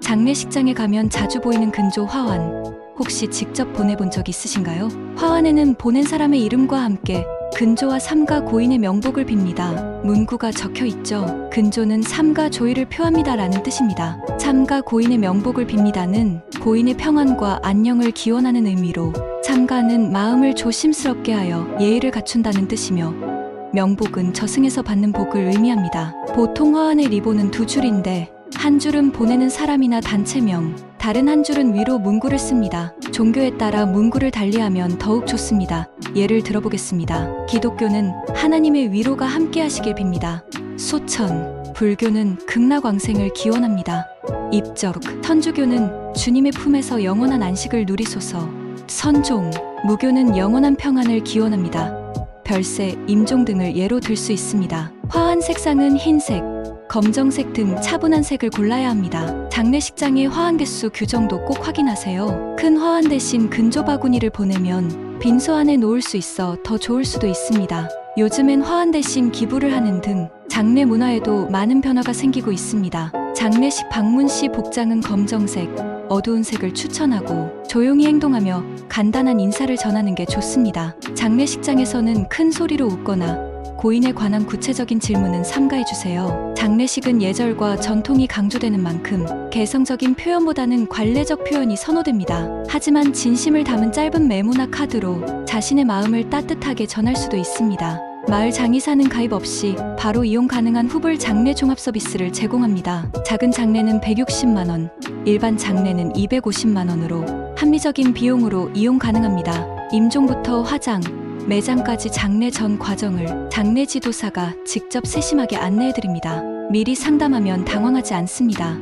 장례식장에 가면 자주 보이는 근조 화환. 혹시 직접 보내본 적 있으신가요? 화환에는 보낸 사람의 이름과 함께 근조와 삼가 고인의 명복을 빕니다. 문구가 적혀 있죠. 근조는 삼가 조의를 표합니다라는 뜻입니다. 삼가 고인의 명복을 빕니다는 고인의 평안과 안녕을 기원하는 의미로 삼가는 마음을 조심스럽게 하여 예의를 갖춘다는 뜻이며 명복은 저승에서 받는 복을 의미합니다. 보통 화환의 리본은 두 줄인데 한 줄은 보내는 사람이나 단체명, 다른 한 줄은 위로 문구를 씁니다. 종교에 따라 문구를 달리하면 더욱 좋습니다. 예를 들어보겠습니다. 기독교는 하나님의 위로가 함께 하시길 빕니다. 소천, 불교는 극락왕생을 기원합니다. 입적, 천주교는 주님의 품에서 영원한 안식을 누리소서. 선종, 무교는 영원한 평안을 기원합니다. 별세, 임종 등을 예로 들 수 있습니다. 화환 색상은 흰색, 검정색 등 차분한 색을 골라야 합니다. 장례식장의 화환 개수 규정도 꼭 확인하세요. 큰 화환 대신 근조 바구니를 보내면 빈소 안에 놓을 수 있어 더 좋을 수도 있습니다. 요즘엔 화환 대신 기부를 하는 등 장례 문화에도 많은 변화가 생기고 있습니다. 장례식 방문 시 복장은 검정색, 어두운 색을 추천하고 조용히 행동하며 간단한 인사를 전하는 게 좋습니다. 장례식장에서는 큰 소리로 웃거나 고인에 관한 구체적인 질문은 삼가해 주세요. 장례식은 예절과 전통이 강조되는 만큼 개성적인 표현보다는 관례적 표현이 선호됩니다. 하지만 진심을 담은 짧은 메모나 카드로 자신의 마음을 따뜻하게 전할 수도 있습니다. 마을 장의사는 가입 없이 바로 이용 가능한 후불 장례 종합 서비스를 제공합니다. 작은 장례는 160만 원, 일반 장례는 250만 원으로 합리적인 비용으로 이용 가능합니다. 임종부터 화장, 매장까지 장례 전 과정을 장례 지도사가 직접 세심하게 안내해 드립니다. 미리 상담하면 당황하지 않습니다.